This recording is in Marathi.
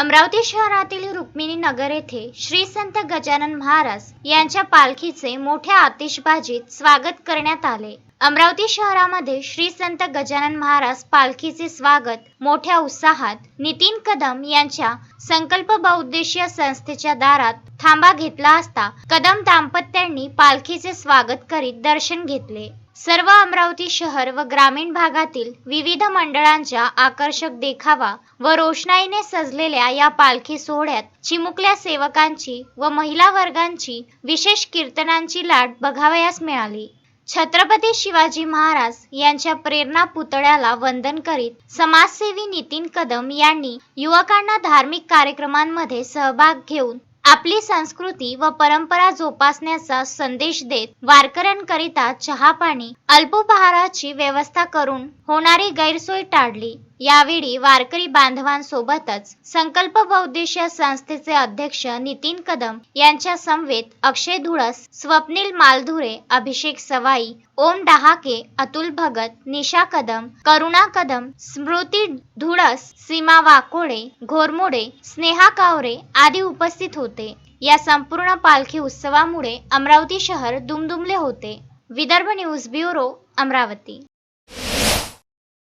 अमरावती शहरातील रुक्मिणी नगर येथे श्री संत गजानन महाराज यांच्या पालखीचे मोठ्या आतिषबाजीत स्वागत करण्यात आले. अमरावती शहरामध्ये श्री संत गजानन महाराज पालखीचे स्वागत मोठ्या उत्साहात नितीन कदम यांच्या संकल्प बहुउद्देशीय संस्थेच्या दारात थांबा घेतला असता कदम दाम्पत्यांनी पालखीचे स्वागत करीत दर्शन घेतले. सर्व अमरावती शहर व ग्रामीण भागातील विविध मंडळांच्या आकर्षक देखावा व रोषणाईने सजलेल्या या पालखी सोहळ्यात चिमुकल्या सेवकांची व महिला वर्गांची विशेष कीर्तनांची लाट बघावयास मिळाली. छत्रपती शिवाजी महाराज यांच्या प्रेरणा पुतळ्याला वंदन करीत समाजसेवी नितीन कदम यांनी युवकांना धार्मिक कार्यक्रमांमध्ये सहभाग घेऊन आपली संस्कृती व परंपरा जोपासण्याचा संदेश देत वारकऱ्यांकरिता चहा पाणी अल्पोपहाराची व्यवस्था करून होणारी गैरसोय टाळली. यावेळी वारकरी बांधवांसोबतच संकल्प बहुद्देशीय संस्थेचे अध्यक्ष नितीन कदम यांच्या समवेत अक्षय धुळस स्वप्नील मालधुरे अभिषेक सवाई ओम डहाके अतुल भगत निशा कदम करुणा कदम स्मृती धुळस सीमा वाकोडे घोरमोडे स्नेहा कावरे आदी उपस्थित होते. या संपूर्ण पालखी उत्सवामुळे अमरावती शहर दुमदुमले होते. Vidarbha news bureau Amravati.